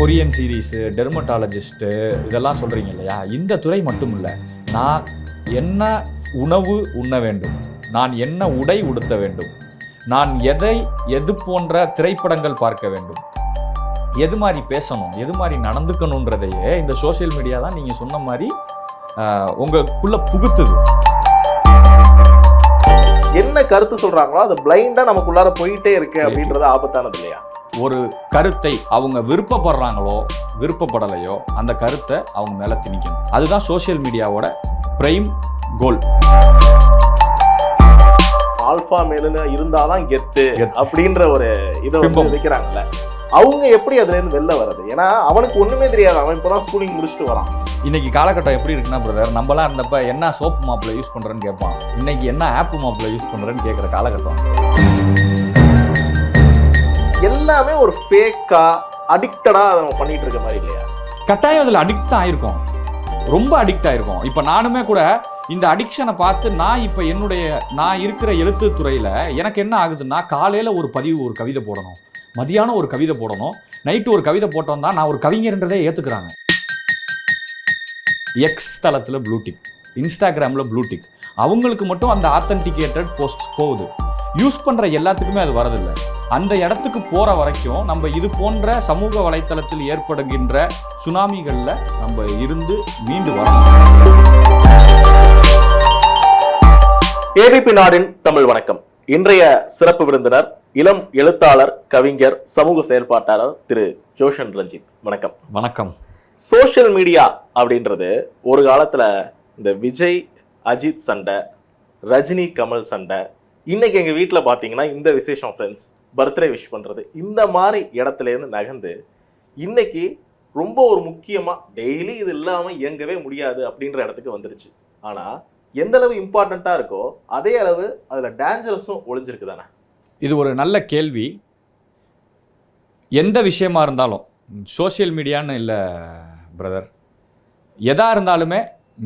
Korean series dermatologist இதெல்லாம் சொல்கிறீங்க இல்லையா? இந்த துறை மட்டும் இல்லை நான் என்ன உணவு உண்ண வேண்டும் நான் என்ன உடை உடுத்த வேண்டும் நான் எதை எது போன்ற திரைப்படங்கள் பார்க்க வேண்டும் எது மாதிரி பேசணும் எது மாதிரி நடந்துக்கணுன்றதையே இந்த சோஷியல் மீடியா தான் நீங்கள் சொன்ன மாதிரி உங்களுக்குள்ள புகுத்துது. என்ன கருத்து சொல்றாங்களோ அது பிளைண்டா நமக்குள்ளார போயிட்டே இருக்கு அப்படின்றது ஆபத்தானது இல்லையா? ஒரு கருத்தை அவங்க விருப்பப்படுறாங்களோ விருப்பப்படலையோ அந்த கருத்தை அவங்க மேலே திணிக்கணும். அதுதான் சோஷியல் மீடியாவோட பிரைம் கோல் ஆல்பா மேலுன்னு இருந்தாதான் கெத்து. அப்படின்ற ஒரு இதை. விதைக்கிறாங்கல்ல அவங்க எப்படி அதுல இருந்து வெளில வர்றது? ஏன்னா அவனுக்கு ஒண்ணுமே தெரியாது. அவன் இப்பதான் ஸ்கூலிங் முடிச்சுட்டு வரான். இன்னைக்கு காலகட்டம் எப்படி இருக்குன்னா பிரதர் நம்மலாம் இருந்தப்ப என்ன சோப்பு மாப்பிள யூஸ் பண்றேன்னு கேட்பான். இன்னைக்கு என்ன ஆப் மாப்பிள யூஸ் பண்றேன்னு கேட்குற காலகட்டம். எல்லாமே ஒரு ஃபேக்கா அடிக்டடாக அதை நம்ம பண்ணிட்டு இருக்க மாதிரி இல்லையா? கட்டாயம் அதில் அடிக்ட் ஆயிருக்கும் ரொம்ப அடிக்ட் ஆயிருக்கும் இப்போ நானுமே கூட இந்த அடிக்ஷனை பார்த்து நான் இப்போ என்னுடைய நான் இருக்கிற எழுத்து துறையில் எனக்கு என்ன ஆகுதுன்னா காலையில் ஒரு பதிவு ஒரு கவிதை போடணும். மதியானம் ஒரு கவிதை போடணும். நைட்டு ஒரு கவிதை போட்டோம் தான் நான் ஒரு கவிஞர்ன்றதே ஏற்றுக்கிறாங்க எக்ஸ் தளத்தில் ப்ளூடிக் இன்ஸ்டாகிராமில் ப்ளூடிக் அவங்களுக்கு மட்டும் அந்த ஆத்தன்டிகேட்டட் போஸ்ட் போகுது. யூஸ் பண்ணுற எல்லாத்துக்குமே அது வரதில்லை. அந்த இடத்துக்கு போகிற வரைக்கும் நம்ம இது போன்ற சமூக வலைத்தளத்தில் ஏற்படுகின்ற சுனாமிகளில் நம்ம இருந்து மீண்டு வரணும். ஏபிபி நாடின் தமிழ் வணக்கம். இன்றைய சிறப்பு விருந்தினர் இளம் எழுத்தாளர் கவிஞர் சமூக செயல்பாட்டாளர் திரு ஜோஷன் ரஞ்சித். வணக்கம். வணக்கம். சோஷியல் மீடியா அப்படின்றது ஒரு காலத்துல இந்த விஜய் அஜித் சண்டை ரஜினி கமல் சண்டை இன்னைக்கு எங்க வீட்டில் பார்த்தீங்கன்னா இந்த விசேஷம் ஃப்ரெண்ட்ஸ் பர்த்டே விஷ் பண்ணுறது இந்த மாதிரி இடத்துல இருந்து நகர்ந்து இன்னைக்கு ரொம்ப ஒரு முக்கியமாக டெய்லி இது இல்லாமல் இயங்கவே முடியாது அப்படின்ற இடத்துக்கு வந்துருச்சு. ஆனால் எந்த அளவு இம்பார்ட்டண்ட்டாக இருக்கோ அதே அளவு அதில் டேஞ்சரஸும் ஒளிஞ்சிருக்கு தானே? இது ஒரு நல்ல கேள்வி. எந்த விஷயமா இருந்தாலும் சோஷியல் மீடியான்னு இல்லை பிரதர் எதா இருந்தாலுமே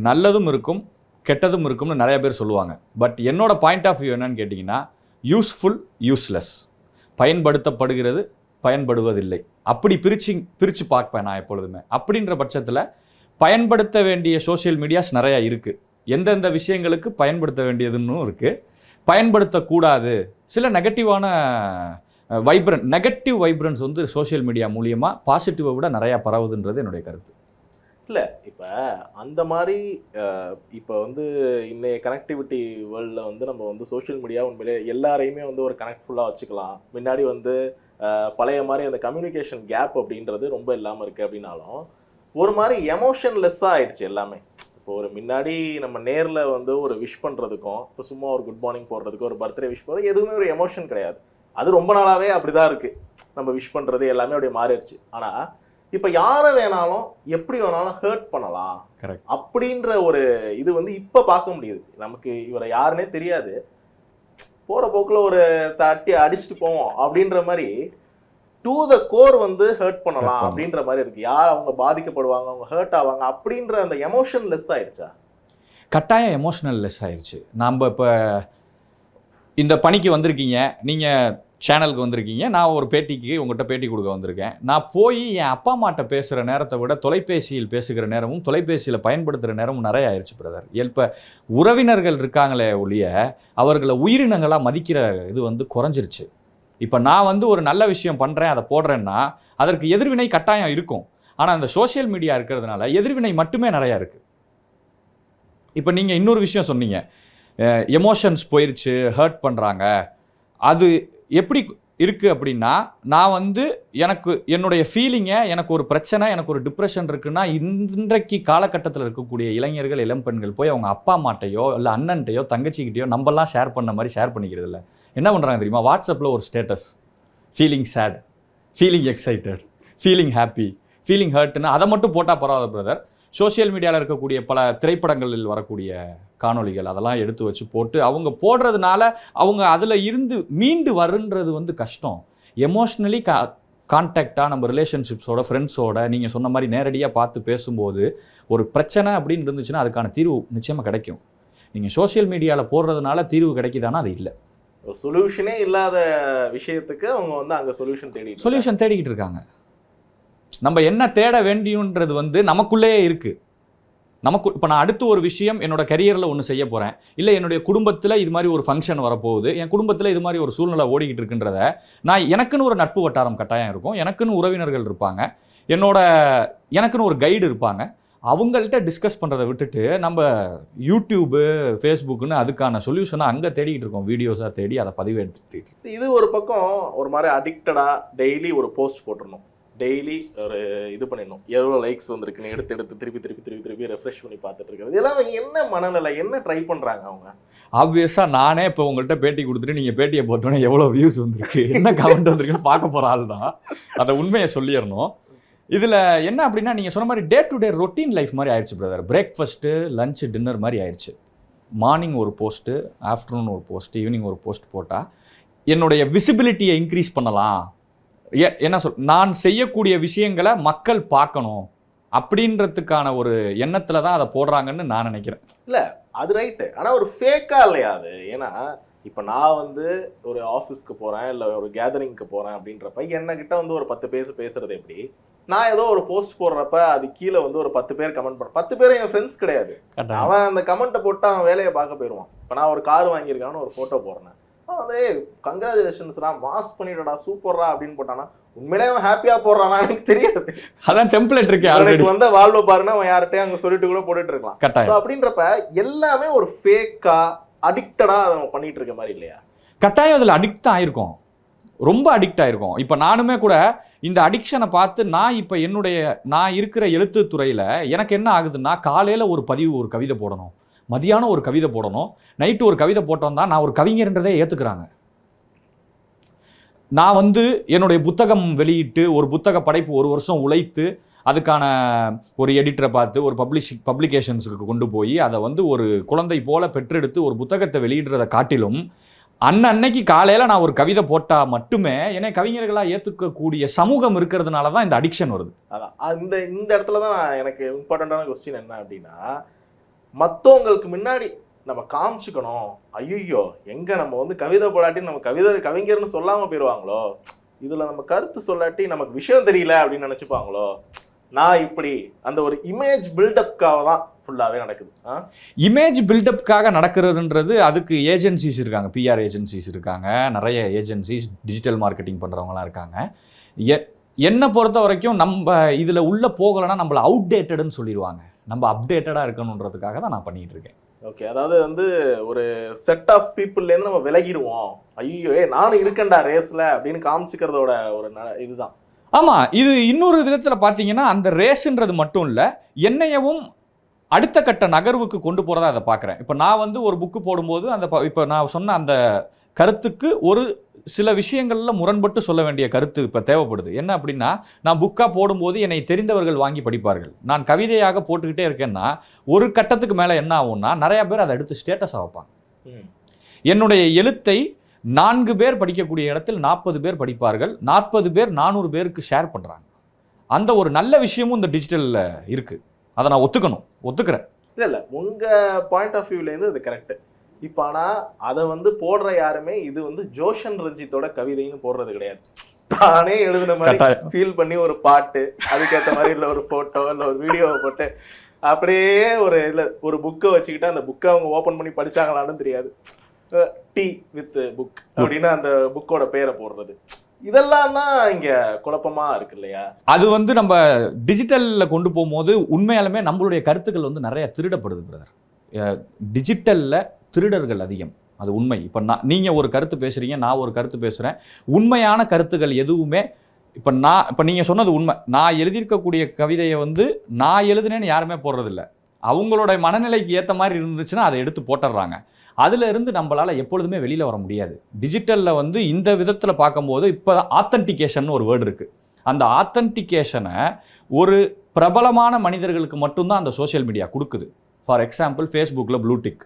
நல்லதும் இருக்கும் கெட்டதும் இருக்கும்னு நிறைய பேர் சொல்லுவாங்க. பட் என்னோட பாயிண்ட் ஆஃப் வியூ என்னன்னு கேட்டிங்கன்னா யூஸ்ஃபுல் யூஸ்லெஸ் பயன்படுத்தப்படுகிறது பயன்படுவதில்லை. அப்படி பிரித்து பிரித்து பார்ப்பேன் நான் எப்பொழுதுமே. அப்படின்ற பட்சத்தில் பயன்படுத்த வேண்டிய சோஷியல் மீடியாஸ் நிறையா இருக்குது எந்தெந்த விஷயங்களுக்கு பயன்படுத்த வேண்டியதுன்னு இருக்குது பயன்படுத்தக்கூடாது. சில நெகட்டிவான வைப்ரன் நெகட்டிவ் வைப்ரன்ஸ் வந்து சோஷியல் மீடியா மூலியமாக பாசிட்டிவை விட நிறையா பரவுதுன்றது என்னுடைய கருத்து. இல்லை இப்போ அந்த மாதிரி இப்போ வந்து இன்றைய கனெக்டிவிட்டி வேர்ல்டில் வந்து நம்ம வந்து சோஷியல் மீடியா உண்மையிலே எல்லாரையுமே வந்து ஒரு கனெக்ட்ஃபுல்லாக வச்சுக்கலாம். முன்னாடி வந்து பழைய மாதிரி அந்த கம்யூனிகேஷன் கேப் அப்படின்றது ரொம்ப இல்லாமல் இருக்குது அப்படின்னாலும் ஒரு மாதிரி எமோஷன்லெஸ்ஸாக ஆயிடுச்சு எல்லாமே. இப்போ ஒரு முன்னாடி நம்ம நேரில் வந்து ஒரு விஷ் பண்ணுறதுக்கும் இப்போ சும்மா ஒரு குட் மார்னிங் போடுறதுக்கும் ஒரு பர்த்டே விஷ் போடுறது எதுவுமே ஒரு எமோஷன் கிடையாது. அது ரொம்ப நாளாவே அப்படிதான் இருக்குது நம்ம விஷ் பண்ணுறது எல்லாமே அப்படியே மாறிடுச்சு. ஆனால் இப்போ யாரை வேணாலும் எப்படி வேணாலும் ஹர்ட் பண்ணலாம். அப்படின்ற ஒரு இது வந்து இப்போ பார்க்க முடியுது. நமக்கு இவரை யாருன்னே தெரியாது. போற போக்குல ஒரு தட்டி அடிச்சுட்டு போவோம் அப்படின்ற மாதிரி டு த கோர் வந்து ஹர்ட் பண்ணலாம். அப்படின்ற மாதிரி இருக்கு. யார் அவங்க பாதிக்கப்படுவாங்க அவங்க ஹர்ட் ஆவாங்க அப்படின்ற அந்த எமோஷன் லெஸ் ஆயிடுச்சா? கட்டாயம் எமோஷனல் லெஸ் ஆயிடுச்சு. நாம் இப்போ இந்த பணிக்கு வந்திருக்கீங்க. நீங்கள் சேனலுக்கு வந்திருக்கீங்க. நான் ஒரு பேட்டிக்கு உங்கள்கிட்ட பேட்டி கொடுக்க வந்திருக்கேன். நான் போய் என் அப்பா அம்மாட்ட பேசுகிற நேரத்தை விட தொலைபேசியில் பேசுகிற நேரமும் தொலைபேசியில் பயன்படுத்துகிற நேரமும் நிறைய ஆயிடுச்சு பிரதர் இப்போ உறவினர்கள் இருக்காங்களே ஒழிய அவர்களை உயிரினங்களாக மதிக்கிற இது வந்து குறைஞ்சிருச்சு. இப்போ நான் வந்து ஒரு நல்ல விஷயம் பண்ணுறேன் அதை போடுறேன்னா அதற்கு எதிர்வினை கட்டாயம் இருக்கும். ஆனால் அந்த சோஷியல் மீடியா இருக்கிறதுனால எதிர்வினை மட்டுமே நிறையா இருக்குது இப்போ நீங்கள் இன்னொரு விஷயம் சொன்னீங்க. எமோஷன்ஸ் போயிடுச்சு ஹர்ட் பண்ணுறாங்க அது எப்படி இருக்குது அப்படின்னா நான் வந்து எனக்கு என்னுடைய ஃபீலிங்கை எனக்கு ஒரு பிரச்சனை எனக்கு ஒரு டிப்ரெஷன் இருக்குன்னா இன்றைக்கு காலகட்டத்தில் இருக்கக்கூடிய இளைஞர்கள் இளம் பெண்கள் போய் அவங்க அப்பா அம்மாட்டையோ இல்லை அண்ணன்ட்டையோ தங்கச்சிக்கிட்டையோ நம்மலாம் ஷேர் பண்ண மாதிரி ஷேர் பண்ணிக்கிறது இல்லை. என்ன பண்ணுறாங்க தெரியுமா? வாட்ஸ்அப்பில் ஒரு status feeling sad feeling excited feeling happy feeling ஹர்ட்னு அதை மட்டும் போட்டால் பரவாயில்ல பிரதர் சோஷியல் மீடியாவில் இருக்கக்கூடிய பல திரைப்படங்களில் வரக்கூடிய காணொளிகள் அதெல்லாம் எடுத்து வச்சு போட்டு அவங்க போடுறதுனால அவங்க அதில் இருந்து மீண்டு வருன்றது வந்து கஷ்டம். எமோஷ்னலி கா கான்டாக்டாக நம்ம ரிலேஷன்ஷிப்ஸோட ஃப்ரெண்ட்ஸோட நீங்கள் சொன்ன மாதிரி நேரடியாக பார்த்து பேசும்போது ஒரு பிரச்சனை அப்படின்னு இருந்துச்சுன்னா அதுக்கான தீர்வு நிச்சயமாக கிடைக்கும். நீங்கள் சோஷியல் மீடியாவில் போடுறதுனால தீர்வு கிடைக்குதானா? அது இல்லை. சொல்யூஷனே இல்லாத விஷயத்துக்கு அவங்க வந்து அங்க சொல்யூஷன் தேடி சொல்யூஷன் தேடிக்கிட்டு இருக்காங்க. நம்ம என்ன தேட வேண்டியன்றது வந்து நமக்குள்ளேயே இருக்கு. நமக்கு இப்போ நான் அடுத்து ஒரு விஷயம் என்னோட கரியரில் ஒன்று செய்ய போகிறேன் இல்லை என்னுடைய குடும்பத்தில் இது மாதிரி ஒரு ஃபங்க்ஷன் வரப்போகுது. என் குடும்பத்தில் இது மாதிரி ஒரு சூழ்நிலை ஓடிக்கிட்டு இருக்குன்றத நான் எனக்குன்னு ஒரு நட்பு வட்டாரம் கட்டாயம் இருக்கும். எனக்குன்னு உறவினர்கள் இருப்பாங்க. என்னோட எனக்குன்னு ஒரு கைடு இருப்பாங்க. அவங்கள்ட்ட டிஸ்கஸ் பண்ணுறதை விட்டுட்டு நம்ம யூடியூபு ஃபேஸ்புக்குன்னு அதுக்கான சொல்யூஷனை அங்கே தேடிக்கிட்டு இருக்கோம். வீடியோஸாக தேடி அதை பதிவேற்றிட்டு. இது ஒரு பக்கம் ஒரு மாதிரி அடிக்டடாக டெய்லி ஒரு போஸ்ட் போட்டுருணும் டெய்லி ஒரு இது பண்ணிடணும். எவ்வளோ லைக்ஸ் வந்திருக்குன்னு எடுத்து எடுத்து திருப்பி திருப்பி திருப்பி திருப்பி ரெஃப்ரெஷ் பண்ணி பார்த்துட்டு இருக்கிறது. இதெல்லாம் என்ன மனநிலை என்ன ட்ரை பண்ணுறாங்க அவங்க? ஆப்வியஸாக நானே இப்போ உங்கள்கிட்ட பேட்டி கொடுத்துட்டு நீங்கள் பேட்டியை போட்டோன்னே எவ்வளோ வியூஸ் வந்திருக்கு என்ன கமெண்ட் வந்திருக்குன்னு பார்க்க போகிற ஆள் தான். அதை உண்மையை சொல்லிடணும். இதில் என்ன அப்படின்னா நீங்கள் சொன்ன மாதிரி day to day routine life மாதிரி ஆயிடுச்சு பிரதர் பிரேக்ஃபாஸ்ட்டு லஞ்சு டின்னர் மாதிரி ஆயிடுச்சு. மார்னிங் ஒரு போஸ்ட்டு ஆஃப்டர்நூன் ஒரு போஸ்ட் ஈவினிங் ஒரு போஸ்ட் போட்டால் என்னுடைய விசிபிலிட்டியை இன்க்ரீஸ் பண்ணலாம். என்ன சொல் நான் செய்யக்கூடிய விஷயங்களை மக்கள் பார்க்கணும் அப்படின்றதுக்கான ஒரு எண்ணத்தில் தான் அதை போடுறாங்கன்னு நான் நினைக்கிறேன். அது ரைட்டு ஆனா ஒரு ஃபேக்கா இல்லையா அது? ஏன்னா இப்போ நான் வந்து ஒரு ஆஃபீஸ்க்கு போறேன் இல்லை ஒரு கேதரிங்க்கு போறேன் அப்படின்றப்ப என்ன கிட்ட வந்து ஒரு பத்து பேச பேசுறது எப்படி? நான் ஏதோ ஒரு போஸ்ட் போடுறப்ப அது கீழே வந்து ஒரு பத்து பேர் கமெண்ட் பண்ண பத்து பேர் என் ஃப்ரெண்ட்ஸ் கிடையாது. அவன் அந்த கமெண்ட்டை போட்டு அவன் வேலையை பார்க்க போயிடுவான். இப்போ நான் ஒரு கார் வாங்கியிருக்கான்னு ஒரு ஃபோட்டோ போடுறேன். அதே கங்க்ராச்சுலேஷன்ஸ்டா மாஸ் பண்ணிடடா சூப்பர்ரா அப்படின்னு போட்டானா உண்மையிலே அவன் ஹாப்பியா போடுறானா எனக்கு தெரியாது. அதான் டெம்ப்ளேட் இருக்கு அவனுக்கு வந்த வாழ்வு பாருன்னா அவன் யார்கிட்டயும் அங்க சொல்லிட்டு கூட போட்டுட்டு இருக்கலாம். கட்டாயம். ஸோ அப்படின்றப்ப எல்லாமே ஒரு ஃபேக்கா அடிக்டடா அதை நம்ம பண்ணிட்டு இருக்க மாதிரி இல்லையா? கட்டாயம் அதில் அடிக்ட் ஆயிருக்கோம். ரொம்ப அடிக்ட் ஆயிருக்கோம். இப்போ நானுமே கூட இந்த அடிக்ஷனை பார்த்து நான் இப்போ என்னுடைய நான் இருக்கிற எழுத்துத் துறையில எனக்கு என்ன ஆகுதுன்னா காலையில் ஒரு பதிவு ஒரு கவிதை போடணும். மதியானம் ஒரு கவிதை போடணும். நைட்டு ஒரு கவிதை போட்டோம் தான் நான் ஒரு கவிஞர்ன்றதே ஏற்றுக்கிறாங்க நான் வந்து என்னுடைய புத்தகம் வெளியிட்டு ஒரு புத்தக படைப்பு ஒரு வருஷம் உழைத்து அதுக்கான ஒரு எடிட்டரை பார்த்து ஒரு பப்ளிஷ் பப்ளிகேஷன்ஸுக்கு கொண்டு போய் அதை வந்து ஒரு குழந்தை போல பெற்றெடுத்து ஒரு புத்தகத்தை வெளியிடுறதை காட்டிலும் அன்னன்னைக்கு காலையில் நான் ஒரு கவிதை போட்டால் மட்டுமே என்னை கவிஞர்களாக ஏற்றுக்கக்கூடிய சமூகம் இருக்கிறதுனால தான் இந்த அடிக்ஷன் வருது. அதான். அந்த இந்த இடத்துல தான் எனக்கு இம்பார்ட்டண்ட்டான கொஸ்டின் என்ன அப்படின்னா மற்றவங்களுக்கு முன்னாடி நம்ம காமிச்சுக்கணும். ஐயோ எங்கே நம்ம வந்து கவிதை போடாட்டி நம்ம கவிதை கவிஞர்னு சொல்லாமல் போயிடுவாங்களோ இதில் நம்ம கருத்து சொல்லாட்டி நமக்கு விஷயம் தெரியல அப்படின்னு நினச்சிப்பாங்களோ? நான் இப்படி அந்த ஒரு இமேஜ் பில்டப்காக தான் ஃபுல்லாகவே நடக்குது. ஆ? இமேஜ் பில்டப்காக நடக்கிறதுன்றது அதுக்கு ஏஜென்சிஸ் இருக்காங்க. பிஆர் ஏஜென்சிஸ் இருக்காங்க. நிறைய ஏஜென்சிஸ் டிஜிட்டல் மார்க்கெட்டிங் பண்ணுறவங்களாம் இருக்காங்க. எ என்னை பொறுத்த வரைக்கும் நம்ம இதில் உள்ளே போகலைன்னா நம்மளை அவுடேட்டடுன்னு சொல்லிடுவாங்க. நம்ம அப்டேட்டடாக இருக்கணுன்றதுக்காக தான் நான் பண்ணிகிட்டு இருக்கேன் ஓகே அதாவது வந்து ஒரு செட் ஆஃப் பீப்புள்லேருந்து நம்ம விலகிடுவோம். ஐயோ ஏ நானும் இருக்கேன்டா ரேஸ்ல அப்படின்னு காமிச்சிக்கிறதோட ஒரு ந- இதுதான். ஆமாம் இது இன்னொரு விதத்தில் பார்த்தீங்கன்னா அந்த ரேஸுன்றது மட்டும் இல்லை என்னையவும் அடுத்த கட்ட நகர்வுக்கு கொண்டு போகிறதா அதை பார்க்குறேன். இப்போ நான் வந்து ஒரு புக்கு போடும்போது அந்த இப்போ நான் சொன்ன அந்த கருத்துக்கு ஒரு சில விஷயங்கள்ல முரண்பட்டு சொல்ல வேண்டிய கருத்து இப்போ தேவைப்படுது. என்ன அப்படின்னா நான் புக்காக போடும்போது என்னை தெரிந்தவர்கள் வாங்கி படிப்பார்கள். நான் கவிதையாக போட்டுக்கிட்டே இருக்கேன்னா ஒரு கட்டத்துக்கு மேலே என்ன ஆகும்னா நிறைய பேர் அதை எடுத்து ஸ்டேட்டஸாக வைப்பாங்க. என்னுடைய எழுத்தை நான்கு பேர் படிக்கக்கூடிய இடத்தில் நாற்பது பேர் படிப்பார்கள். நாற்பது பேர் நானூறு பேருக்கு ஷேர் பண்ணுறாங்க அந்த ஒரு நல்ல விஷயமும் இந்த டிஜிட்டலில் இருக்குது அதை நான் ஒத்துக்கணும். ஒத்துக்கிறேன். இல்ல இல்ல. உங்க பாயிண்ட் ஆஃப் வியூலேருந்து இது கரெக்ட் இப்போ ஆனா அதை வந்து போடுற யாருமே இது வந்து ஜோஷன் ரஞ்சித்தோட கவிதைன்னு போடுறது கிடையாது. தானே எழுதுன மாதிரி ஃபீல் பண்ணி ஒரு பாட்டு அதுக்கேற்ற மாதிரி இல்லை ஒரு ஃபோட்டோ இல்லை ஒரு வீடியோவை போட்டு அப்படியே ஒரு இல்லை ஒரு புக்கை வச்சுக்கிட்டு அந்த புக்கை அவங்க ஓப்பன் பண்ணி படிச்சாங்களான்னு தெரியாது. டி வித் புக் அப்படின்னு அந்த புக்கோட பேரை போடுறது. இதெல்லாம் தான் இங்க குழப்பமா இருக்கு இல்லையா? அது வந்து நம்ம டிஜிட்டலில் கொண்டு போகும்போது உண்மையாலுமே நம்மளுடைய கருத்துக்கள் வந்து நிறைய திருடப்படுது பிரதர் டிஜிட்டலில் திருடர்கள் அதிகம். அது உண்மை. இப்போ நான் நீங்கள் ஒரு கருத்து பேசுகிறீங்க நான் ஒரு கருத்து பேசுகிறேன் உண்மையான கருத்துக்கள் எதுவுமே இப்போ நான் இப்போ நீங்கள் சொன்னது உண்மை. நான் எழுதியிருக்கக்கூடிய கவிதையை வந்து நான் எழுதுனேன்னு யாருமே போடுறதில்ல. அவங்களோட மனநிலைக்கு ஏற்ற மாதிரி இருந்துச்சுன்னா அதை எடுத்து போட்டுடுறாங்க. அதிலிருந்து நம்மளால் எப்பொழுதுமே வெளியில் வர முடியாது. டிஜிட்டலில் வந்து இந்த விதத்தில் பார்க்கும்போது இப்போ ஆத்தன்டிகேஷன் ஒரு வேர்டு இருக்குது அந்த ஆத்தன்டிகேஷனை ஒரு பிரபலமான மனிதர்களுக்கு மட்டும்தான் அந்த சோஷியல் மீடியா கொடுக்குது. ஃபார் எக்ஸாம்பிள் ஃபேஸ்புக்கில் ப்ளூடிக்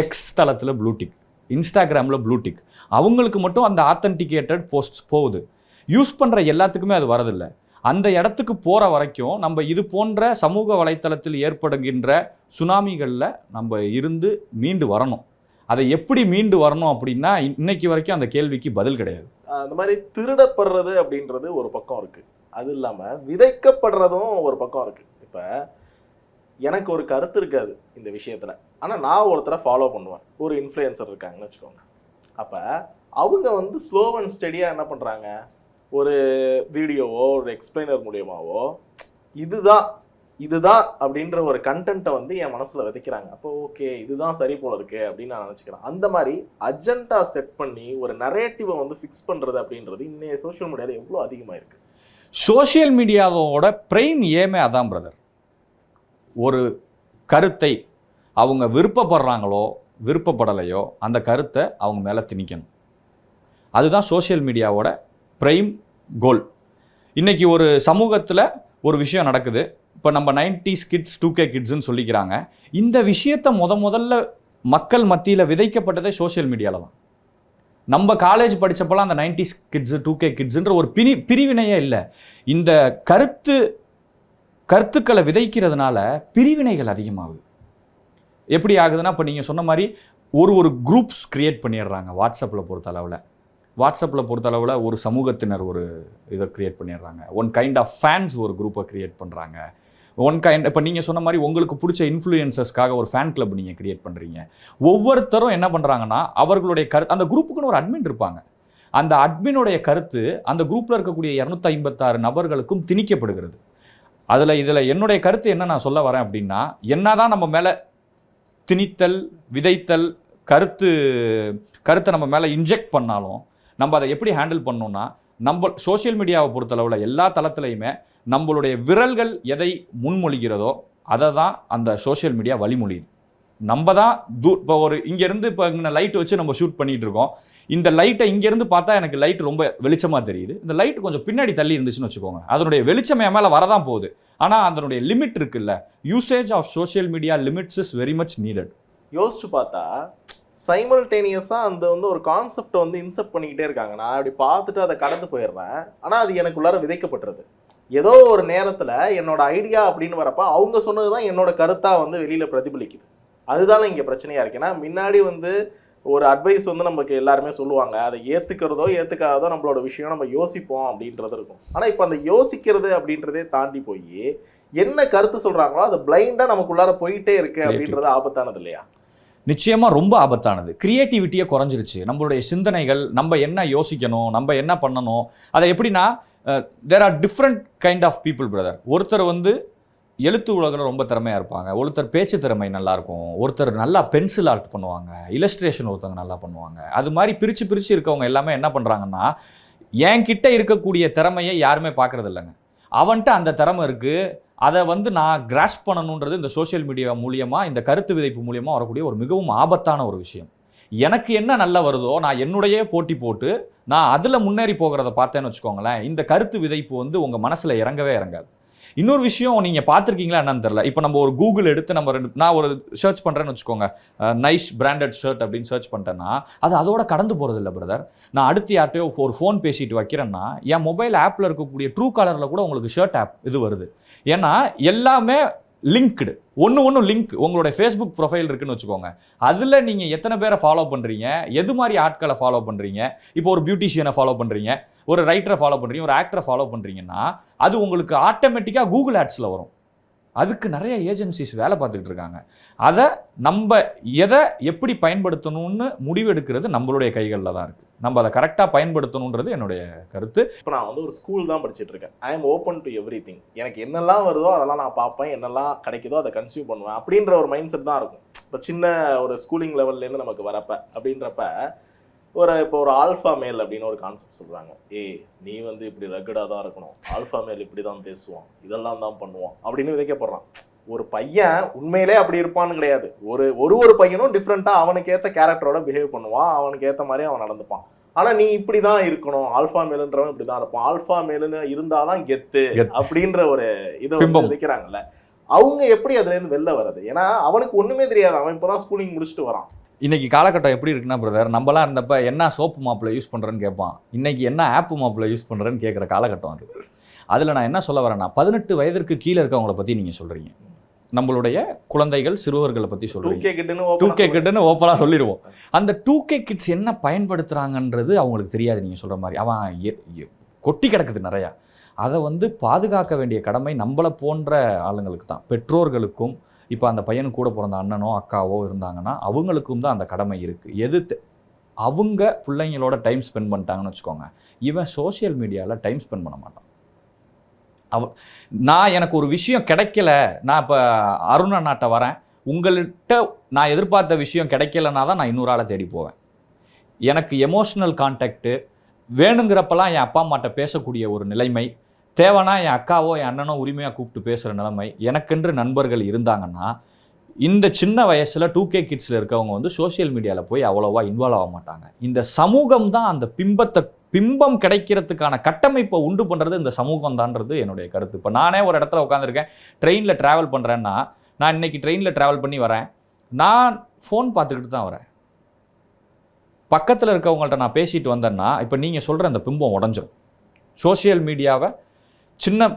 எக்ஸ் தளத்தில் ப்ளூடிக் இன்ஸ்டாகிராமில் ப்ளூடிக் அவங்களுக்கு மட்டும் அந்த ஆத்தன்டிகேட்டட் போஸ்ட் போகுது. யூஸ் பண்ணுற எல்லாத்துக்குமே அது வரதில்லை. அந்த இடத்துக்கு போகிற வரைக்கும் நம்ம இது போன்ற சமூக வலைத்தளத்தில் ஏற்படுகின்ற சுனாமிகளில் நம்ம இருந்து மீண்டு வரணும். அதை எப்படி மீண்டு வரணும் அப்படின்னா இன்னைக்கு வரைக்கும் அந்த கேள்விக்கு பதில் கிடையாது. அந்த மாதிரி திருடப்படுறது அப்படின்றது ஒரு பக்கம் இருக்குது அது இல்லாமல் விதைக்கப்படுறதும் ஒரு பக்கம் இருக்குது இப்போ எனக்கு ஒரு கருத்து இருக்காது இந்த விஷயத்தில். ஆனால் நான் ஒருத்தரை ஃபாலோ பண்ணுவேன். ஒரு இன்ஃப்ளூயன்சர் இருக்காங்கன்னு வச்சுக்கோங்க. அப்போ அவங்க வந்து ஸ்லோ அண்ட் ஸ்டடியாக என்ன பண்ணுறாங்க ஒரு வீடியோவோ ஒரு எக்ஸ்பிளைனர் மூலியமாவோ இதுதான் இதுதான் அப்படின்ற ஒரு கண்டென்ட்டை வந்து என் மனசில் விதைக்கிறாங்க. அப்போ ஓகே இதுதான் சரி போல இருக்கு அப்படின்னு நான் நினச்சிக்கிறேன். அந்த மாதிரி அஜெண்டா செட் பண்ணி ஒரு நரேட்டிவை வந்து ஃபிக்ஸ் பண்ணுறது அப்படின்றது இன்னைய சோஷியல் மீடியாவில் எவ்வளோ அதிகமாக இருக்குது சோஷியல் மீடியாவோட பிரெயின் ஏமே அதான் பிரதர் ஒரு கருத்தை அவங்க விருப்பப்படுறாங்களோ விருப்பப்படலையோ அந்த கருத்தை அவங்க மேலே திணிக்கணும். அதுதான் சோஷியல் மீடியாவோட பிரைம் கோல் இன்றைக்கி ஒரு சமூகத்தில் ஒரு விஷயம் நடக்குது. இப்போ நம்ம நைன்டிஸ் கிட்ஸ் டூ கே கிட்ஸ்ன்னு சொல்லிக்கிறாங்க. இந்த விஷயத்தை முத முதல்ல மக்கள் மத்தியில் விதைக்கப்பட்டதே சோஷியல் மீடியாவில் தான். நம்ம காலேஜ் படிச்சப்பலாம் அந்த நைன்டிஸ் கிட்ஸு டூ கே கிட்ஸுன்ற ஒரு பிரி பிரிவினையே இல்லை. இந்த கருத்து கருத்துக்களை விதைக்கிறதுனால பிரிவினைகள் அதிகமாகுது. எப்படி ஆகுதுன்னா இப்போ நீங்கள் சொன்ன மாதிரி ஒரு ஒரு குரூப்ஸ் க்ரியேட் பண்ணிடுறாங்க வாட்ஸ்அப்பில் பொறுத்தளவில் வாட்ஸ்அப்பில் பொறுத்தளவில் ஒரு சமூகத்தினர் ஒரு இதை க்ரியேட் பண்ணிடுறாங்க. ஒன் கைண்ட் ஆஃப் ஃபேன்ஸ் ஒரு குரூப்பை க்ரியேட் பண்ணுறாங்க ஒன் கைண்ட் இப்போ நீங்கள் சொன்ன மாதிரி உங்களுக்கு பிடிச்ச இன்ஃப்ளூயன்சஸ்க்காக ஒரு ஃபேன் கிளப் நீங்கள் க்ரியேட் பண்ணுறீங்க ஒவ்வொருத்தரும் என்ன பண்ணுறாங்கன்னா அவர்களுடைய கரு அந்த குரூப்புக்குன்னு ஒரு அட்மின் இருப்பாங்க. அந்த அட்மினுடைய கருத்து அந்த குரூப்பில் இருக்கக்கூடிய இரநூத்தி ஐம்பத்தாறு நபர்களுக்கும் திணிக்கப்படுகிறது. அதில் இதில் என்னுடைய கருத்து என்ன நான் சொல்ல வரேன் அப்படின்னா என்ன தான் நம்ம மேலே திணித்தல் விதைத்தல் கருத்து கருத்தை நம்ம மேலே இன்ஜெக்ட் பண்ணாலும் நம்ம அதை எப்படி ஹேண்டில் பண்ணோம்னா நம்ம சோஷியல் மீடியாவை பொறுத்தளவில் எல்லா தளத்துலையுமே நம்மளுடைய விரல்கள் எதை முன்மொழிகிறதோ அதை தான் அந்த சோஷியல் மீடியா வழிமொழியுது. நம்ம தான் தூ இப்போ ஒரு இங்கேருந்து இப்போ இங்கே லைட் வச்சு நம்ம ஷூட் பண்ணிகிட்டு இருக்கோம். இந்த லைட்டை இங்கேருந்து பார்த்தா எனக்கு லைட் ரொம்ப வெளிச்சமாக தெரியுது. இந்த லைட் கொஞ்சம் பின்னாடி தள்ளி இருந்துச்சுன்னு வச்சுக்கோங்க. அதனுடைய வெளிச்சம் என் மேலே வரதான் போகுது. ஆனால் அதனுடைய லிமிட் இருக்குல்ல. Usage of social media limits is very much needed யோசிச்சு பார்த்தா சைமல்டேனியஸாக அந்த வந்து ஒரு கான்செப்டை வந்து இன்செப்ட் பண்ணிக்கிட்டே இருக்காங்க. நான் அப்படி பார்த்துட்டு அதை கடந்து போயிடுறேன். ஆனால் அது எனக்குள்ளார விதைக்கப்படுறது. ஏதோ ஒரு நேரத்தில் என்னோட ஐடியா அப்படின்னு வரப்ப அவங்க சொன்னது தான் என்னோட கருத்தாக வந்து வெளியில் பிரதிபலிக்குது. அதுதான் இங்கே பிரச்சனையாக இருக்கு. ஏன்னா முன்னாடி வந்து ஒரு அட்வைஸ் வந்து நமக்கு எல்லாருமே சொல்லுவாங்க. அதை ஏற்றுக்கிறதோ ஏற்றுக்காததோ நம்மளோட விஷயம் நம்ம யோசிப்போம் அப்படின்றது இருக்கும். ஆனால் இப்போ அந்த யோசிக்கிறது அப்படின்றதே தாண்டி போய் என்ன கருத்து சொல்கிறாங்களோ அது பிளைண்டாக நமக்குள்ளார போயிட்டே இருக்கு அப்படின்றது ஆபத்தானது இல்லையா? நிச்சயமாக ரொம்ப ஆபத்தானது. கிரியேட்டிவிட்டியே குறைஞ்சிருச்சு. நம்மளுடைய சிந்தனைகள் நம்ம என்ன யோசிக்கணும் நம்ம என்ன பண்ணணும் அதை எப்படின்னா there are different kind of people brother ஒருத்தர் வந்து எழுத்து உலகில் ரொம்ப திறமையாக இருப்பாங்க. ஒருத்தர் பேச்சு திறமை நல்லாயிருக்கும் ஒருத்தர் நல்லா பென்சில் ஆர்ட் பண்ணுவாங்க. இல்லஸ்ட்ரேஷன் ஒருத்தவங்க நல்லா பண்ணுவாங்க. அது மாதிரி பிரித்து பிரித்து இருக்கவங்க எல்லாமே என்ன பண்ணுறாங்கன்னா என்கிட்ட இருக்கக்கூடிய திறமையை யாருமே பார்க்குறது இல்லைங்க. அவன்கிட்ட அந்த திறமை இருக்குது அதை வந்து நான் கிராஸ் பண்ணணுன்றது இந்த சோஷியல் மீடியா மூலியமாக இந்த கருத்து விதைப்பு மூலியமாக வரக்கூடிய ஒரு மிகவும் ஆபத்தான ஒரு விஷயம். எனக்கு என்ன நல்லா வருதோ நான் என்னுடைய போட்டி போட்டு நான் அதில் முன்னேறி போகிறத பார்த்தேன்னு வச்சுக்கோங்களேன் இந்த கருத்து விதைப்பு வந்து உங்கள் மனசில் இறங்கவே இறங்காது. இன்னொரு விஷயம் நீங்கள் பார்த்துருக்கீங்களா என்னன்னு தெரில இப்போ நம்ம ஒரு கூகுள் எடுத்து நம்ம ரெண்டு நான் ஒரு சர்ச் பண்ணுறேன்னு வச்சுக்கோங்க. நைஸ் பிராண்டட் ஷர்ட் அப்படின்னு சர்ச் பண்ணிட்டேன்னா அது அதோட கடந்து போகிறதில்ல பிரதர் நான் அடுத்து யார்ட்டையோ ஒரு ஃபோன் பேசிட்டு வைக்கிறேன்னா என் மொபைல் ஆப்பில் இருக்கக்கூடிய ட்ரூ கலரில் கூட உங்களுக்கு ஷர்ட் ஆப் இது வருது. ஏன்னா எல்லாமே லிங்க்டு ஒன்று ஒன்று லிங்க் உங்களுடைய ஃபேஸ்புக் ப்ரொஃபைல் இருக்குன்னு வச்சுக்கோங்க. அதில் நீங்கள் எத்தனை பேரை ஃபாலோ பண்ணுறீங்க எது மாதிரி ஆட்களை ஃபாலோ பண்ணுறீங்க இப்போ ஒரு பியூட்டிஷியனை ஃபாலோ பண்ணுறீங்க ஒரு ரைட்டரை ஃபாலோ பண்ணுறீங்க ஒரு ஆக்டரை ஃபாலோ பண்ணுறீங்கன்னா அது உங்களுக்கு ஆட்டோமேட்டிக்காக கூகுள் ஆட்ஸில் வரும். அதுக்கு நிறைய ஏஜென்சிஸ் வேலை பார்த்துக்கிட்டு இருக்காங்க. அதை நம்ம எதை எப்படி பயன்படுத்தணும்னு முடிவெடுக்கிறது நம்மளுடைய கைகளில் தான் இருக்குது நம்ம அதை கரெக்டாக பயன்படுத்தணுன்றது என்னுடைய கருத்து. இப்போ நான் வந்து ஒரு ஸ்கூல் தான் படிச்சுட்டு இருக்கேன். I am open to everything எனக்கு என்னெல்லாம் வருதோ அதெல்லாம் நான் பார்ப்பேன். என்னெல்லாம் கிடைக்குதோ அதை கன்சியூம் பண்ணுவேன். அப்படின்ற ஒரு மைண்ட் செட் தான் இருக்கும். இப்போ சின்ன ஒரு ஸ்கூலிங் லெவல்லேருந்து நமக்கு வரப்ப அப்படின்றப்ப ஒரு இப்போ ஒரு ஆல்ஃபா மேல் அப்படின்னு ஒரு கான்செப்ட் சொல்கிறாங்க ஏய் நீ வந்து இப்படி ரகடாக தான் இருக்கணும். ஆல்ஃபா மேல் இப்படி தான் பேசுவான். இதெல்லாம் தான் பண்ணுவான். அப்படின்னு விதைக்கப்படுறான். ஒரு பையன் உண்மையிலே அப்படி இருப்பான்னு கிடையாது. ஒரு ஒரு ஒரு பையனும் டிஃப்ரெண்ட்டாக அவனுக்கு ஏற்ற கேரக்டரோட பிஹேவ் பண்ணுவான். அவனுக்கு ஏற்ற மாதிரி அவன் நடந்துப்பான். ஆனால் நீ இப்படி தான் இருக்கணும். ஆல்ஃபா மேலுன்றவன் இப்படி தான் இருப்பான். ஆல்ஃபா மேலுன்னு இருந்தால் தான் கெத்து. அப்படின்ற ஒரு இதை வந்து. விதைக்கிறாங்கல்ல. அவங்க எப்படி அதுலேருந்து வெளில வர்றது? ஏன்னா அவனுக்கு ஒன்றுமே தெரியாது. அவன் இப்போ தான் ஸ்கூலிங் முடிச்சுட்டு வரான். இன்னைக்கு காலகட்டம் எப்படி இருக்குன்னா பிரதர் நம்மலாம் இருந்தப்ப என்ன சோப்பு மாப்பிள யூஸ் பண்ணுறேன்னு கேட்பான். இன்னைக்கு என்ன ஆப்பு மாப்பிள யூஸ் பண்ணுறேன்னு கேட்குற காலகட்டம் அது. அதில் நான் என்ன சொல்ல வரேன்னா பதினெட்டு வயதிற்கு கீழே இருக்கவங்கள பற்றி நீங்கள் சொல்கிறீங்க நம்மளுடைய குழந்தைகள் சிறுவர்களை பற்றி கிட்டுன்னு டூ கே கிட்டுன்னு ஓப்பனாக சொல்லிடுவோம் அந்த டூ கே கிட்ஸ் என்ன பயன்படுத்துகிறாங்கன்றது அவங்களுக்கு தெரியாது நீங்கள் சொல்கிற மாதிரி. அவன் கொட்டி கிடக்குது நிறையா. அதை வந்து பாதுகாக்க வேண்டிய கடமை நம்மளை போன்ற ஆளுங்களுக்கு தான். பெற்றோர்களுக்கும் இப்போ அந்த பையனுக்கு கூட பிறந்த அண்ணனோ அக்காவோ இருந்தாங்கன்னா அவங்களுக்கும் தான் அந்த கடமை இருக்குது எது அவங்க பிள்ளைங்களோட டைம் ஸ்பெண்ட் பண்ணிட்டாங்கன்னு வச்சுக்கோங்க. இவன் சோஷியல் மீடியாவில் டைம் ஸ்பெண்ட் பண்ண மாட்டான். அவ நான் எனக்கு ஒரு விஷயம் கிடைக்கல. நான் இப்போ அருண நாட்டை வரேன். உங்கள்கிட்ட நான் எதிர்பார்த்த விஷயம் கிடைக்கலனா தான் நான் இன்னொரு ஆளை தேடி போவேன். எனக்கு எமோஷ்னல் கான்டாக்டு வேணுங்கிறப்பெல்லாம் என் அப்பா அம்மாட்ட பேசக்கூடிய ஒரு நிலைமை தேவைன்னா என் அக்காவோ என் அண்ணனோ உரிமையாக கூப்பிட்டு பேசுகிற நிலைமை எனக்கென்று நண்பர்கள் இருந்தாங்கன்னா இந்த சின்ன வயசில் டூ கே கிட்ஸில் இருக்கவங்க வந்து சோஷியல் மீடியாவில் போய் அவ்வளோவா இன்வால்வ் ஆக மாட்டாங்க. இந்த சமூகம் தான் அந்த பிம்பத்தை பிம்பம் கிடைக்கிறதுக்கான கட்டமைப்பை உண்டு பண்ணுறது இந்த சமூகம் தான்றது என்னுடைய கருத்து. இப்போ நானே ஒரு இடத்துல உட்காந்துருக்கேன் ட்ரெயினில் ட்ராவல் பண்ணுறேன்னா நான் இன்னைக்கு ட்ரெயினில் ட்ராவல் பண்ணி வரேன். நான் ஃபோன் பார்த்துக்கிட்டு தான் வரேன். பக்கத்தில் இருக்கவங்கள்ட்ட நான் பேசிட்டு வந்தேன்னா இப்போ நீங்கள் சொல்கிற அந்த பிம்பம் உடஞ்சிரும். சோஷியல் மீடியாவை சின்ன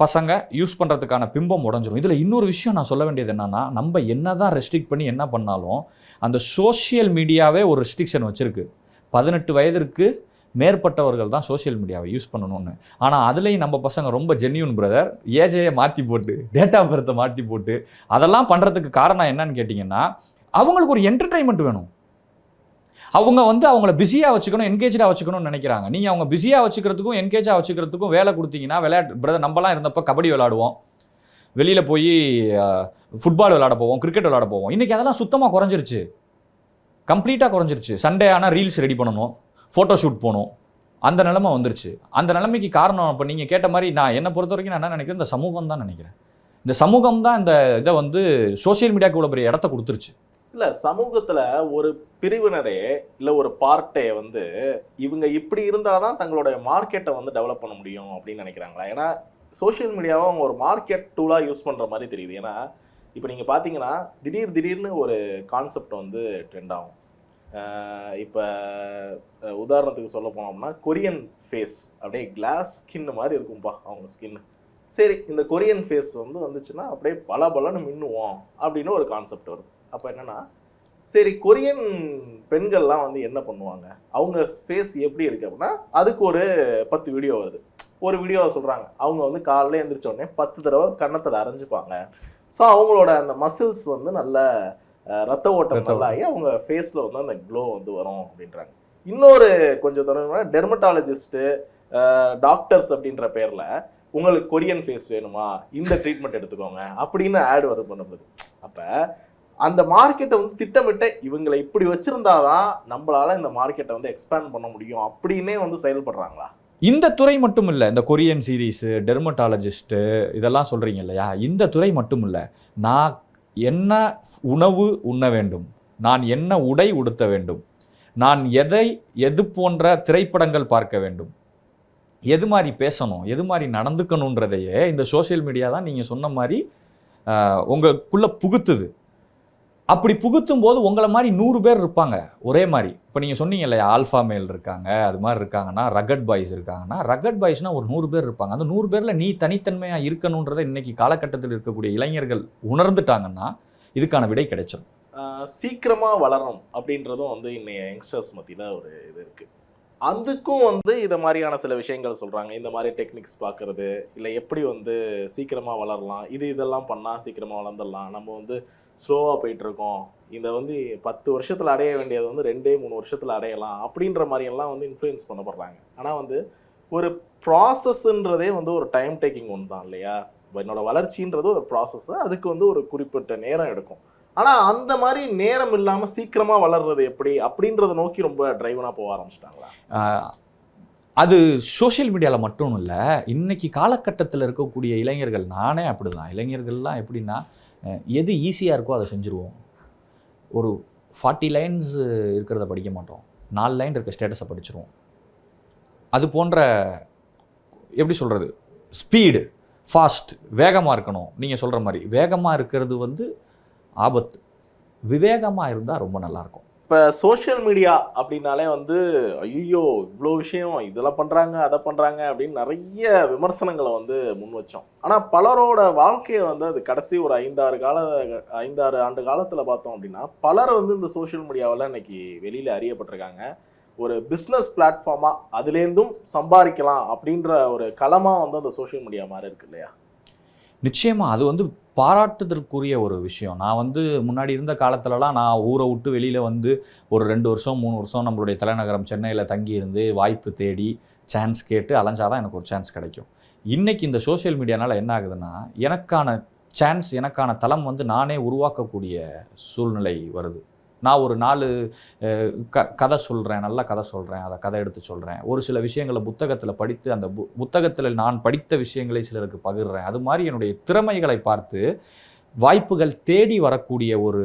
பசங்க யூஸ் பண்ணுறதுக்கான பிம்பம் உடஞ்சிரும். இதில் இன்னொரு விஷயம் நான் சொல்ல வேண்டியது என்னென்னா நம்ம என்ன தான் ரெஸ்ட்ரிக்ட் பண்ணி என்ன பண்ணாலும் அந்த சோஷியல் மீடியாவே ஒரு ரெஸ்ட்ரிக்ஷன் வச்சுருக்கு. பதினெட்டு வயதிற்கு மேற்பட்டவர்கள் தான் சோஷியல் மீடியாவை யூஸ் பண்ணணும்னு. ஆனால் அதுலேயும் நம்ம பசங்க ரொம்ப ஜென்யூன் பிரதர் ஏஜையை மாற்றி போட்டு டேட் ஆஃப் பர்த்தை மாற்றி போட்டு அதெல்லாம் பண்ணுறதுக்கு காரணம் என்னன்னு கேட்டிங்கன்னா அவங்களுக்கு ஒரு என்டர்டைன்மெண்ட் வேணும். அவங்க வந்து அவங்கள பிஸியாக வச்சுக்கணும் என்கேஜாக வச்சுக்கணும்னு நினைக்கிறாங்க. நீங்கள் அவங்க பிஸியாக வச்சுக்கிறதுக்கும் என்கேஜாக வச்சுக்கிறதுக்கும் வேலை கொடுத்தீங்கன்னா விளையாட்டு பிரதர் நம்மலாம் இருந்தப்போ கபடி விளாடுவோம் வெளியில் போய் ஃபுட்பால் விளாட போவோம் கிரிக்கெட் விளாட போவோம். இன்றைக்கி அதெல்லாம் சுத்தமாக குறைஞ்சிருச்சு. கம்ப்ளீட்டாக குறைஞ்சிருச்சு. சண்டே ஆனால் ரீல்ஸ் ரெடி பண்ணணும் ஃபோட்டோ ஷூட் போகணும். அந்த நிலமை வந்துருச்சு. அந்த நிலைமைக்கு காரணம் இப்போ நீங்கள் கேட்ட மாதிரி நான் என்னை பொறுத்த வரைக்கும் நான் என்ன நினைக்கிறேன் இந்த சமூகம் தான் நினைக்கிறேன். இந்த சமூகம் தான் இந்த இதை வந்து சோஷியல் மீடியாவுக்கு இவ்வளோ பெரிய இடத்த கொடுத்துருச்சு. இல்லை சமூகத்தில் ஒரு பிரிவினரே இல்லை ஒரு பார்ட்டே வந்து இவங்க இப்படி இருந்தால் தான் தங்களுடைய மார்க்கெட்டை வந்து டெவலப் பண்ண முடியும் அப்படின்னு நினைக்கிறாங்களா? ஏன்னா சோஷியல் மீடியாவை அவங்க ஒரு மார்க்கெட் டூலாக யூஸ் பண்ணுற மாதிரி தெரியுது. ஏன்னா இப்போ நீங்கள் பார்த்தீங்கன்னா திடீர் திடீர்னு ஒரு கான்செப்ட் வந்து ட்ரெண்ட் ஆகும். இப்போ உதாரணத்துக்கு சொல்ல போனோம்னா கொரியன் ஃபேஸ் அப்படியே கிளாஸ் ஸ்கின் மாதிரி இருக்கும்பா அவங்க ஸ்கின் சரி இந்த கொரியன் ஃபேஸ் வந்து வந்துச்சுன்னா அப்படியே பல பலன்னு மின்னுவோம் அப்படின்னு ஒரு கான்செப்ட் வருது அப்போ என்னன்னா சரி கொரியன் பெண்கள்லாம் வந்து என்ன பண்ணுவாங்க? அவங்க ஃபேஸ் எப்படி இருக்கு அப்படின்னா அதுக்கு ஒரு பத்து வீடியோ வருது. ஒரு வீடியோவில் சொல்கிறாங்க அவங்க வந்து காலைல எந்திரிச்ச உடனே பத்து தடவை கன்னத்தில் அரைஞ்சுப்பாங்க. ஸோ அவங்களோட அந்த மசில்ஸ் வந்து நல்ல ரத்த ஓட்டம் நல்லாகி அவங்க ஃபேஸில் வந்து அந்த க்ளோ வந்து வரும் அப்படின்றாங்க. இன்னொரு கொஞ்சம் தடவை டெர்மட்டாலஜிஸ்ட்டு டாக்டர்ஸ் அப்படின்ற பேரில் உங்களுக்கு கொரியன் ஃபேஸ் வேணுமா? இந்த ட்ரீட்மெண்ட் எடுத்துக்கோங்க. அப்படின்னு ஆட் வரும் பண்ணப்படுது அப்போ அந்த மார்க்கெட்டை வந்து திட்டமிட்ட இவங்களை இப்படி வச்சிருந்தாதான் நம்மளால இந்த மார்க்கெட்டை வந்து எக்ஸ்பேண்ட் பண்ண முடியும். அப்படின்னே வந்து செயல்படுறாங்களா? இந்த துறை மட்டும் இல்லை இந்த கொரியன் சீரீஸு டெர்மட்டாலஜிஸ்ட்டு இதெல்லாம் சொல்கிறீங்க இல்லையா? இந்த துறை மட்டும் இல்லை நான் என்ன உணவு உண்ண வேண்டும்? நான் என்ன உடை உடுத்த வேண்டும்? நான் எதை எது போன்ற திரைப்படங்கள் பார்க்க வேண்டும்? எது மாதிரி பேசணும்? எது மாதிரி நடந்துக்கணுன்றதையே இந்த சோஷியல் மீடியா தான் நீங்கள் சொன்ன மாதிரி உங்களுக்குள்ளே புகுத்துது. அப்படி புகுத்தும் போது உங்களை மாதிரி நூறு பேர் இருப்பாங்க. ஒரே மாதிரி. இப்போ நீங்கள் சொன்னீங்க இல்லையா ஆல்ஃபா மேல் இருக்காங்க அது மாதிரி இருக்காங்கன்னா ரகட் பாய்ஸ் இருக்காங்கன்னா ரகட் பாய்ஸ்னால் ஒரு நூறு பேர் இருப்பாங்க. அந்த நூறு பேரில் நீ தனித்தன்மையாக இருக்கணுன்றதை இன்றைக்கி காலகட்டத்தில் இருக்கக்கூடிய இளைஞர்கள் உணர்ந்துட்டாங்கன்னா இதுக்கான விடை கிடைச்சிடும் சீக்கிரமாக வளரணும் அப்படின்றதும் வந்து இன்றைய யங்ஸ்டர்ஸ் மத்தியில் ஒரு இது இருக்குது அதுக்கும் வந்து இதை மாதிரியான சில விஷயங்கள் சொல்கிறாங்க இந்த மாதிரி டெக்னிக்ஸ் பார்க்குறது இல்லை எப்படி வந்து சீக்கிரமாக வளரலாம் இது இதெல்லாம் பண்ணால் சீக்கிரமாக வளர்ந்துடலாம். நம்ம வந்து ஸ்லோவாக போயிட்டுருக்கோம். இதை வந்து பத்து வருஷத்தில் அடைய வேண்டியது வந்து ரெண்டே மூணு வருஷத்தில் அடையலாம் அப்படின்ற மாதிரியெல்லாம் வந்து இன்ஃப்ளூயன்ஸ் பண்ணப்படுறாங்க. ஆனால் வந்து ஒரு ப்ராசஸ்ன்றதே வந்து ஒரு டைம் டேக்கிங் ஒன்று தான் இல்லையா? என்னோட வளர்ச்சின்றது ஒரு ப்ராசஸ் அதுக்கு வந்து ஒரு குறிப்பிட்ட நேரம் எடுக்கும். ஆனால் அந்த மாதிரி நேரம் இல்லாமல் சீக்கிரமாக வளர்றது எப்படி? அப்படின்றத நோக்கி ரொம்ப டிரைவனாக போக ஆரம்பிச்சிட்டாங்களா? அது சோஷியல் மீடியாவில் மட்டும் இல்லை இன்னைக்கு காலகட்டத்தில் இருக்கக்கூடிய இளைஞர்கள் நானே அப்படிதான். இளைஞர்கள்லாம் எப்படின்னா எது ஈஸியாக இருக்கோ அதை செஞ்சுருவோம். ஒரு ஃபார்ட்டி லைன்ஸ் இருக்கிறத படிக்க மாட்டோம். நாலு லைன் இருக்க ஸ்டேட்டஸை படிச்சிருவோம். அது போன்ற எப்படி சொல்கிறது ஸ்பீடு ஃபாஸ்ட் வேகமாக இருக்கணும். நீங்கள் சொல்கிற மாதிரி. வேகமாக இருக்கிறது வந்து ஆபத்து. விவேகமாக இருந்தால் ரொம்ப நல்லாயிருக்கும் இப்போ சோஷியல் மீடியா அப்படின்னாலே வந்து ஐயோ இவ்வளோ விஷயம் இதெல்லாம் பண்ணுறாங்க அதை பண்ணுறாங்க அப்படின்னு நிறைய விமர்சனங்களை வந்து முன் வச்சோம். ஆனால் பலரோட வாழ்க்கையை வந்து அது கடைசி ஒரு ஐந்தாறு கால ஐந்தாறு ஆண்டு காலத்தில் பார்த்தோம் அப்படின்னா பலர் வந்து இந்த சோஷியல் மீடியாவில் இன்னைக்கு வெளியில் அறியப்பட்டிருக்காங்க. ஒரு பிஸ்னஸ் பிளாட்ஃபார்மாக அதுலேருந்தும் சம்பாதிக்கலாம் அப்படின்ற ஒரு களமாக வந்து அந்த சோஷியல் மீடியா மாதிரி இருக்கு இல்லையா? நிச்சயமாக அது வந்து பாராட்டுதற்குரிய ஒரு விஷயம். நான் வந்து முன்னாடி இருந்த காலத்துலலாம் நான் ஊரை விட்டு வெளியில் வந்து ஒரு ரெண்டு வருஷம் மூணு வருஷம் நம்மளுடைய தலைநகரம் சென்னையில் தங்கியிருந்து வாய்ப்பு தேடி சான்ஸ் கேட்டு அலைஞ்சாதான் எனக்கு ஒரு சான்ஸ் கிடைக்கும். இன்றைக்கி இந்த சோஷியல் மீடியானால் என்ன ஆகுதுன்னா எனக்கான சான்ஸ் எனக்கான தளம் வந்து நானே உருவாக்கக்கூடிய சூழ்நிலை வருது. நான் ஒரு நாலு க கதை சொல்கிறேன் நல்ல கதை சொல்கிறேன் அதை கதை எடுத்து சொல்கிறேன் ஒரு சில விஷயங்களை புத்தகத்தில் படித்து அந்த பு புத்தகத்தில் நான் படித்த விஷயங்களை சிலருக்கு பகிர்றேன். அது மாதிரி என்னுடைய திறமைகளை பார்த்து வாய்ப்புகள் தேடி வரக்கூடிய ஒரு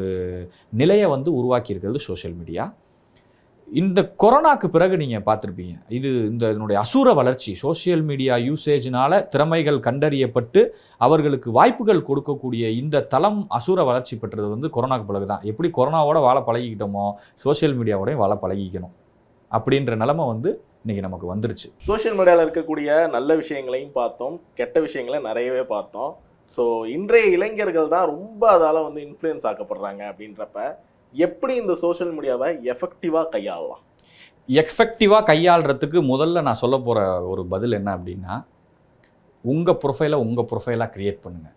நிலையை வந்து உருவாக்கியிருக்கிறது சோஷியல் மீடியா இந்த கொரோனாக்கு பிறகு நீங்கள் பார்த்துருப்பீங்க. இது இந்த இதனுடைய அசுர வளர்ச்சி சோஷியல் மீடியா யூசேஜினால் திறமைகள் கண்டறியப்பட்டு அவர்களுக்கு வாய்ப்புகள் கொடுக்கக்கூடிய இந்த தளம் அசுர வளர்ச்சி பெற்றது வந்து கொரோனாக்கு பிறகு தான் எப்படி கொரோனாவோட வாழ பழகிக்கிட்டோமோ சோஷியல் மீடியாவோடய வாழ பழகிக்கணும் அப்படின்ற நிலைமை வந்து இன்னைக்கு நமக்கு வந்துருச்சு. சோஷியல் மீடியாவில் இருக்கக்கூடிய நல்ல விஷயங்களையும் பார்த்தோம் கெட்ட விஷயங்களை நிறையவே பார்த்தோம். ஸோ இன்றைய இளைஞர்கள் தான் ரொம்ப அதால் வந்து இன்ஃப்ளூயன்ஸ் ஆக்கப்படுறாங்க அப்படின்றப்ப எப்படி இந்த சோஷியல் மீடியாவை எஃபெக்டிவாக கையாளலாம்? எஃபெக்டிவாக கையாளுறதுக்கு முதல்ல நான் சொல்ல போகிற ஒரு பதில் என்ன அப்படின்னா உங்கள் ப்ரொஃபைலை உங்கள் ப்ரொஃபைலாக க்ரியேட் பண்ணுங்கள்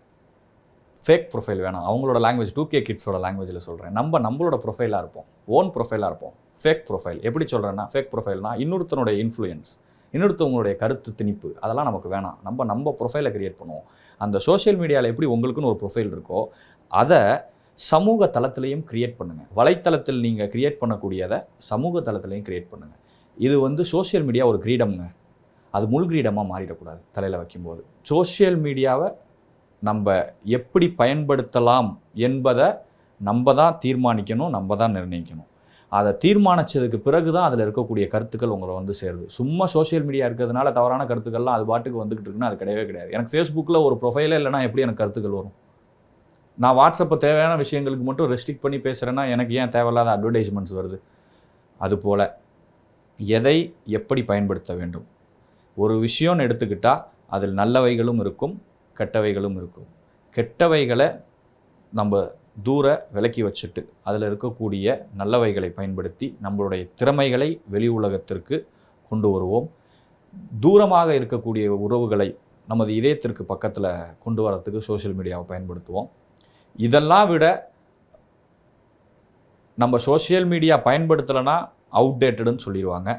ஃபேக் ப்ரொஃபைல் வேணாம். அவங்களோட லாங்குவேஜ் டூ கே கிட்ஸோட லாங்குவேஜில் சொல்கிறேன் நம்ம நம்மளோட ப்ரொஃபைலாக இருப்போம். ஓன் ப்ரொஃபைலாக இருப்போம். ஃபேக் ப்ரொஃபைல் எப்படி சொல்கிறேன்னா ஃபேக் ப்ரொஃபைல்னா இன்னொருத்தனுடைய இன்ஃப்ளூயன்ஸ் இன்னொருத்தவங்களுடைய கருத்து திணிப்பு அதெல்லாம் நமக்கு வேணாம். நம்ம நம்ம ப்ரொஃபைலை க்ரியேட் பண்ணுவோம். அந்த சோஷியல் மீடியாவில் எப்படி உங்களுக்குன்னு ஒரு ப்ரொஃபைல் இருக்கோ அதை சமூக தளத்திலையும் கிரியேட் பண்ணுங்கள் வலைத்தளத்தில் நீங்கள் கிரியேட் பண்ணக்கூடியதை சமூக தளத்திலையும் கிரியேட் பண்ணுங்கள் இது வந்து சோஷியல் மீடியா ஒரு கிரீடம்ங்க. அது முள் கிரீடமாக மாறிடக்கூடாது தலையில் வைக்கும்போது. சோஷியல் மீடியாவை நம்ம எப்படி பயன்படுத்தலாம் என்பதை நம்ம தான் தீர்மானிக்கணும் நம்ம தான் நிர்ணயிக்கணும். அதை தீர்மானித்ததுக்கு பிறகு தான் அதில் இருக்கக்கூடிய கருத்துக்கள் உங்களை வந்து சேருது. சும்மா சோஷியல் மீடியா இருக்கிறதுனால தவறான கருத்துக்கள்லாம் அது பாட்டுக்கு வந்துக்கிட்டு இருக்குன்னா அது கிடையவே கிடையாது. எனக்கு ஃபேஸ்புக்கில் ஒரு ப்ரொஃபைலே இல்லைன்னா எப்படி எனக்கு கருத்துக்கள் வரும்? நான் வாட்ஸ்அப்பை தேவையான விஷயங்களுக்கு மட்டும் ரெஸ்ட்ரிக்ட் பண்ணி பேசுகிறேன்னா எனக்கு ஏன் தேவையில்லாத அட்வர்டைஸ்மெண்ட்ஸ் வருது? அதுபோல் எதை எப்படி பயன்படுத்த வேண்டும்? ஒரு விஷயம்னு எடுத்துக்கிட்டால் அதில் நல்லவைகளும் இருக்கும் கெட்டவைகளும் இருக்கும். கெட்டவைகளை நம்ம தூர விலக்கி வச்சுட்டு அதில் இருக்கக்கூடிய நல்லவைகளை பயன்படுத்தி நம்மளுடைய திறமைகளை வெளி உலகத்திற்கு கொண்டு வருவோம். தூரமாக இருக்கக்கூடிய உறவுகளை நமது இதயத்திற்கு பக்கத்தில் கொண்டு வரத்துக்கு சோஷியல் மீடியாவை பயன்படுத்துவோம். இதெல்லாம் விட நம்ம சோஷியல் மீடியா பயன்படுத்தலைன்னா அவுடேட்டடுன்னு சொல்லிடுவாங்க.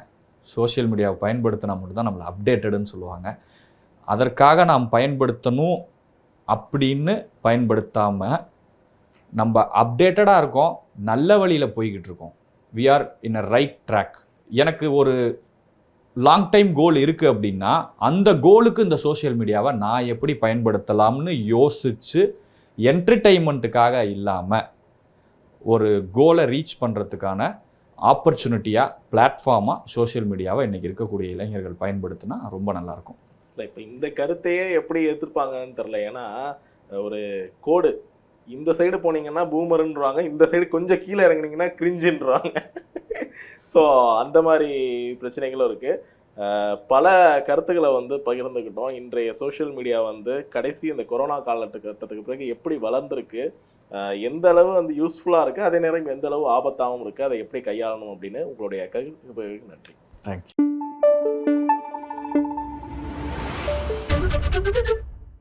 சோஷியல் மீடியாவை பயன்படுத்தினா மட்டும்தான் நம்மளை அப்டேட்டடுன்னு சொல்லுவாங்க. அதற்காக நாம் பயன்படுத்தணும் அப்படின்னு பயன்படுத்தாமல் நம்ம அப்டேட்டடாக இருக்கோம் நல்ல வழியில் போய்கிட்டு இருக்கோம். We are in a right track எனக்கு ஒரு லாங் டைம் கோல் இருக்குது அப்படின்னா அந்த கோலுக்கு இந்த சோஷியல் மீடியாவை நான் எப்படி பயன்படுத்தலாம்னு யோசித்து என்டர்டெயின்மெண்ட்டுக்காக இல்லாமல் ஒரு கோலை ரீச் பண்ணுறதுக்கான ஆப்பர்ச்சுனிட்டியாக பிளாட்ஃபார்மாக சோஷியல் மீடியாவை இன்றைக்கி இருக்கக்கூடிய இளைஞர்கள் பயன்படுத்தினா ரொம்ப நல்லாயிருக்கும். இப்போ இந்த கருத்தையே எப்படி எதிர்ப்பாங்கன்னு தெரில ஏன்னா ஒரு கோடு. இந்த சைடு போனீங்கன்னா பூமருன்றாங்க இந்த சைடு கொஞ்சம் கீழே இறங்குனீங்கன்னா கிரிஞ்சுன்றாங்க ஸோ அந்த மாதிரி பிரச்சனைகளும் இருக்குது பல கருத்துக்களை வந்து பகிர்ந்துக்கிட்டோம் இன்றைய சோஷியல் மீடியா வந்து கடைசி இந்த கொரோனா காலகட்டத்துக்கு பிறகு எப்படி வளர்ந்துருக்கு எந்த அளவு வந்து யூஸ்ஃபுல்லாக இருக்குது அதே நேரம் எந்த அளவு ஆபத்தாகவும் இருக்குது அதை எப்படி கையாளணும் அப்படின்னு உங்களுடைய கருத்து நன்றி. தேங்க்யூ